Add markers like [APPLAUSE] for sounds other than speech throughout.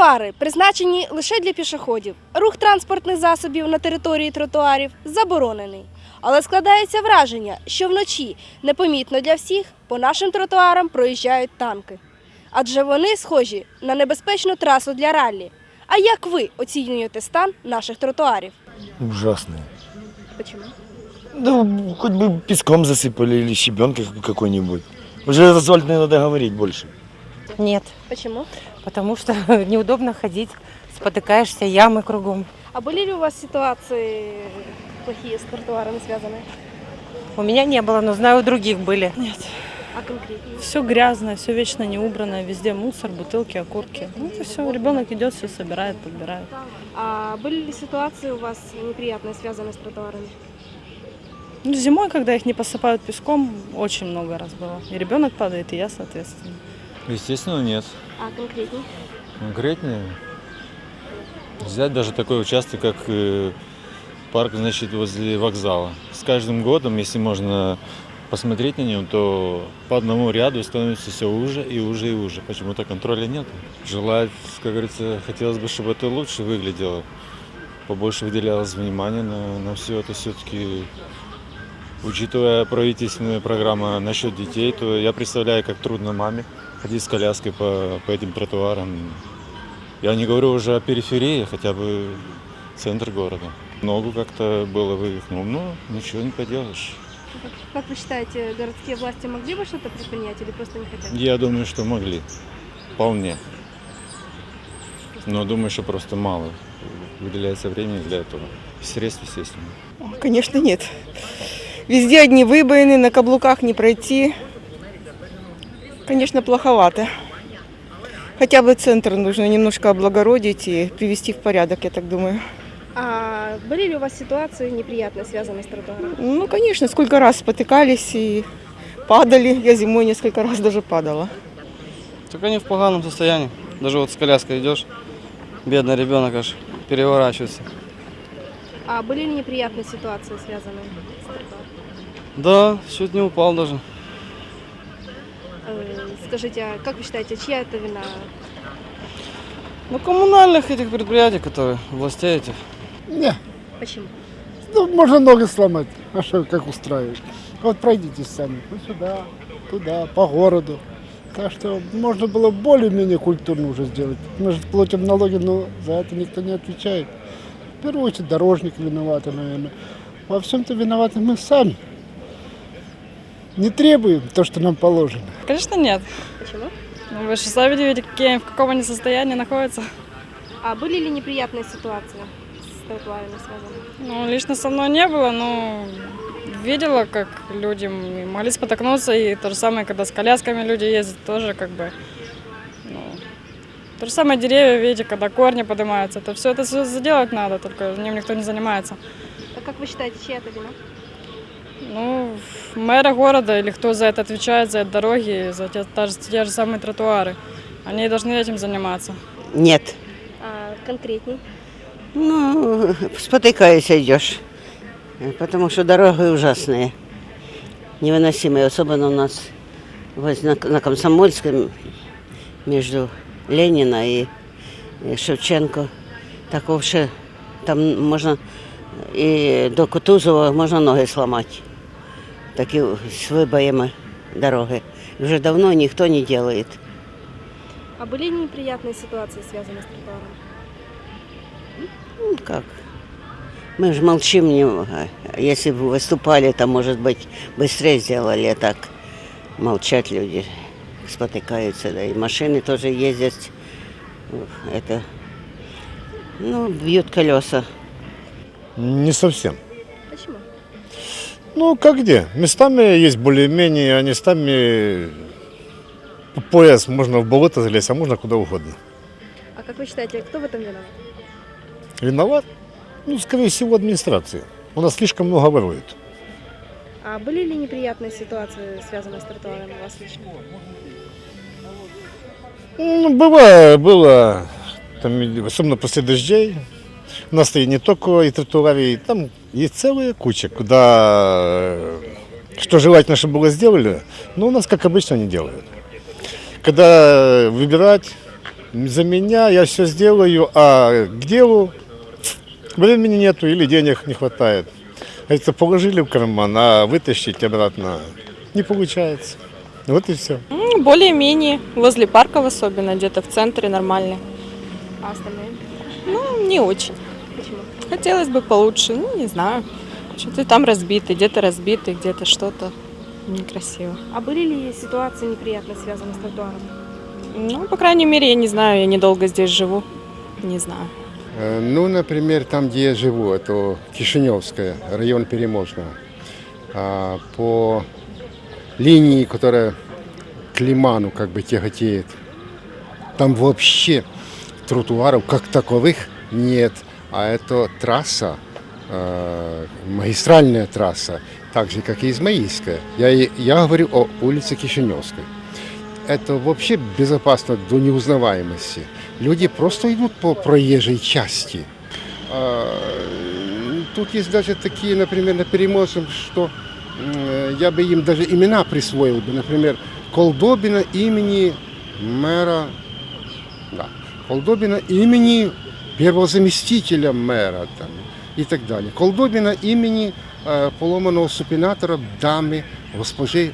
Тротуари призначені лише для пішоходів. Рух транспортних засобів на території тротуарів заборонений. Але складається враження, що вночі непомітно для всіх по нашим тротуарам проїжджають танки. Адже вони схожі на небезпечну трасу для раллі. А як ви оцінюєте стан наших тротуарів? Ужасные. Почему? Да хоть бы песком засыпали или щебенкой какой-нибудь. Уже асфальт не надо говорить больше. Нет, Почему? Потому что [LAUGHS] неудобно ходить, спотыкаешься, ямы кругом. А были ли у вас ситуации плохие с тротуарами связаны? У меня не было, но знаю, у других были. Нет, А конкретнее? все грязно, все вечно не убрано, везде мусор, бутылки, окурки. Ну, это все, ребенок идет, все собирает, подбирает. А были ли ситуации у вас неприятные, связанные с тротуарами? Ну, зимой, когда их не посыпают песком, очень много раз было. И ребенок падает, и я, соответственно. Естественно, нет. А конкретнее? Конкретнее взять даже такой участок, как э, парк, значит, возле вокзала. С каждым годом, если можно посмотреть на него, то по одному ряду становится все уже и уже и уже. Почему-то контроля нет. Желать, как говорится, хотелось бы, чтобы это лучше выглядело. Побольше выделялось внимания на, на все это все-таки. Учитывая правительственную программу насчет детей, то я представляю, как трудно маме ходить с коляской по, по этим тротуарам. Я не говорю уже о периферии, хотя бы центр города. Ногу как-то было вывихнул, но ничего не поделаешь. Как вы считаете, городские власти могли бы что-то предпринять или просто не хотят? Я думаю, что могли. Вполне. Но думаю, что просто мало. Выделяется времени для этого. Средств, естественно. Конечно, нет. Везде одни выбоины, на каблуках не пройти. Конечно, плоховато. Хотя бы центр нужно немножко облагородить и привести в порядок, я так думаю. А были ли у вас ситуации неприятные, связанные с тротуаром? Ну, конечно, сколько раз спотыкались и падали. Я зимой несколько раз даже падала. Так они в поганом состоянии. Даже вот с коляской идешь, бедный ребенок аж переворачивается. А были ли неприятные ситуации, связанные с тротуаром? Да, чуть не упал даже. Скажите, а как вы считаете, чья это вина? Ну, коммунальных этих предприятий, которые, властей этих. Не, Почему? ну, можно ноги сломать. А что, как устраивать? Вот пройдитесь сами. Вот сюда, туда, по городу. Так что можно было более-менее культурно уже сделать. Мы же платим налоги, но за это никто не отвечает. В первую очередь дорожник виноваты, наверное. Во всем-то виноваты мы сами. Не требуем то, что нам положено. Конечно, нет. Почему? Ну, Вы же сами видите, какие, в каком они состоянии находятся. А были ли неприятные ситуации с тротуарами связаны? Ну, лично со мной не было, но видела, как люди могли спотыкнуться, и то же самое, когда с колясками люди ездят, тоже как бы, ну, то же самое деревья, видите, когда корни поднимаются, это все это все заделать надо, только ним никто не занимается. А как вы считаете, чья это вина? Ну, мэра города или кто за это отвечает, за эти дороги, за те, та же- те же самые тротуары, они должны этим заниматься. Нет. А конкретней? Ну, спотыкаясь идешь. Потому что дороги ужасные. Невыносимые. Особенно у нас вот на, на Комсомольском между Ленина и, и Шевченко. Так вообще там можно и до Кутузова можно ноги сломать. Такі з вибоями дороги. Вже давно ніхто не делает. А были ли неприятные ситуации, связанные с тротуаром? Ну, как? Мы же молчим немного. Если бы выступали, то, может быть, быстрее сделали, а так молчат люди, спотыкаются, да, и машины тоже ездят, это, ну, бьют колеса. Не совсем. Ну, как где? Местами есть более-менее, а местами по пояс можно в болото залезть, а можно куда угодно. А как вы считаете, кто в этом виноват? Виноват? Ну, скорее всего, администрация. У нас слишком много воруют. А были ли неприятные ситуации, связанные с тротуарами у вас лично? Ну, бывало, было, там, особенно после дождей. У нас и не только и тротуары, и там есть целая куча, куда что желательно, чтобы было сделали, но у нас, как обычно, не делают. Когда выбирать, за меня, я все сделаю, а к делу времени нету или денег не хватает. Это положили в карман, а вытащить обратно не получается. Вот и все. М, Более-менее. Возле парков особенно, где-то в центре нормально. А остальные? Ну, не очень. Хотелось бы получше, ну, не знаю. Что-то там разбитый, где-то разбитый, где-то что-то некрасиво. А были ли ситуации неприятные, связанные с тротуаром? Ну, по крайней мере, я не знаю, я недолго здесь живу. Не знаю. Э, Ну, например, там, где я живу, это Кишиневская, район Переможного. А по линии, которая к Лиману как бы тяготеет, там вообще тротуаров как таковых нет. А это трасса, э, магистральная трасса, так же, как и Измаильская. Я, я говорю о улице Кишиневской. Это вообще безопасно до неузнаваемости. Люди просто идут по проезжей части. А, Тут есть даже такие, например, на Переможном, что м, я бы им даже имена присвоил бы. Например, Колдобина имени мэра, да, Колдобина имени первого заместителя мэра там, и так далее. Колдобина имени э, поломаного супинатора дамы госпожи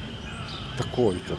такой-то.